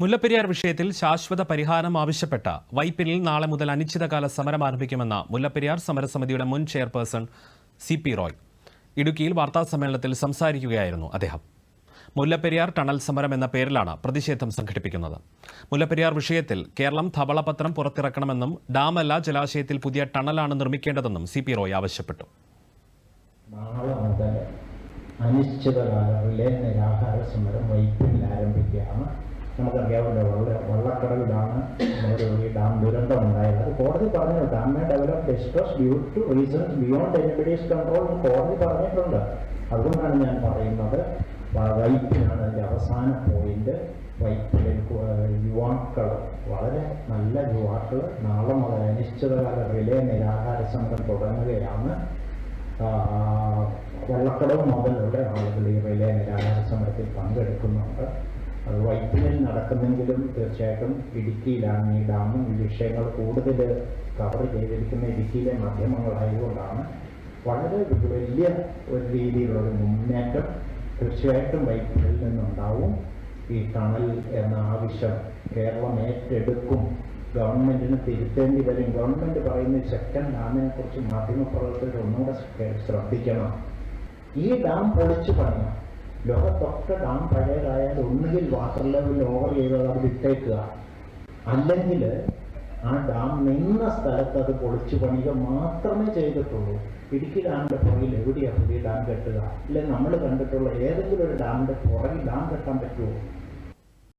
മുല്ലപ്പെരിയാർ വിഷയത്തിൽ ശാശ്വത പരിഹാരം ആവശ്യപ്പെട്ട വൈപ്പിനിൽ നാളെ മുതൽ അനിശ്ചിതകാല സമരം ആരംഭിക്കുമെന്ന മുല്ലപ്പെരിയാർ സമരസമിതിയുടെ മുൻ ചെയർപേഴ്സൺ സി പി റോയ് ഇടുക്കിയിൽ വാർത്താസമ്മേളനത്തിൽ സംസാരിക്കുകയായിരുന്നു അദ്ദേഹം. മുല്ലപ്പെരിയാർ ടണൽ സമരം എന്ന പേരിലാണ് പ്രതിഷേധം സംഘടിപ്പിക്കുന്നത്. മുല്ലപ്പെരിയാർ വിഷയത്തിൽ കേരളം ധവളപത്രം പുറത്തിറക്കണമെന്നും ഡാമല്ല ജലാശയത്തിൽ പുതിയ ടണലാണ് നിർമ്മിക്കേണ്ടതെന്നും സി പി റോയ് ആവശ്യപ്പെട്ടു. നാളെ നിരാഹാര സമരം വൈപ്പിനിൽ ആരംഭിക്കുകയാണ്. നമുക്കറിയാമല്ലോ വള്ള വള്ളക്കടലിലാണ് നമ്മുടെ ഡാം ദുരന്തം ഉണ്ടായത് അത് കോടതി പറഞ്ഞു dam may develop distress due to reason beyond anybody's control കോടതി പറഞ്ഞിട്ടുണ്ട്. അതുകൊണ്ടാണ് ഞാൻ പറയുന്നത് വ- വൈപ്പിനാണ് അതിന്റെ അവസാന പോയിന്റ് വൈപ്പിലെ യുവാക്കൾ വളരെ നല്ല യുവാക്കൾ നാളെ മുതൽ അനിശ്ചിതകാല റിലേ നിരാഹാര സമരം തുടങ്ങുകയാണ്. വെള്ളക്കടവ് മുതലുള്ള ആളുകൾ ഈ വിലയ നിരാഹാര സമരത്തിൽ പങ്കെടുക്കുന്നുണ്ട്. അത് വൈപ്പിനിൽ നടക്കുന്നെങ്കിലും തീർച്ചയായിട്ടും ഇടുക്കിയിലാണ് ഈ ഡാമും. ഈ വിഷയങ്ങൾ കൂടുതൽ കവർ ചെയ്തിരിക്കുന്ന ഇടുക്കിയിലെ മാധ്യമങ്ങളായതുകൊണ്ടാണ് വളരെ വലിയ ഒരു രീതിയിലുള്ള മുന്നേറ്റം തീർച്ചയായിട്ടും വൈപ്പിൽ നിന്നുണ്ടാവും. ഈ ടണൽ എന്ന ആവശ്യം കേരളം ഏറ്റെടുക്കും. ഗവൺമെന്റിന് തിരുത്തേണ്ടി വരും. ഗവൺമെന്റ് പറയുന്ന സെക്കൻഡ് ഡാമിനെ കുറിച്ച് മാധ്യമപ്രവർത്തകർ ഒന്നുകൂടെ ശ്ര- ശ്രദ്ധിക്കണം. ഈ ഡാം പൊളിച്ചു പണിയാം ലോകത്തൊക്കെ ഡാം പഴയതായാൽ ഒന്നുകിൽ വാട്ടർ ലെവൽ ഓവർ ചെയ്തത് അത് വിട്ടേക്കുക. അല്ലെങ്കിൽ ആ ഡാം നിന്ന സ്ഥലത്ത് അത് പൊളിച്ചു പണിയുക മാത്രമേ ചെയ്തിട്ടുള്ളൂ. ഇടുക്കി ഡാമിന്റെ പുറകിൽ എവിടെയാണ് പുതിയ ഡാം കെട്ടുക? അല്ലെങ്കിൽ നമ്മൾ കണ്ടിട്ടുള്ള ഏതെങ്കിലും ഒരു ഡാമിന്റെ പുറകിൽ ഡാം കെട്ടാൻ പറ്റുമോ?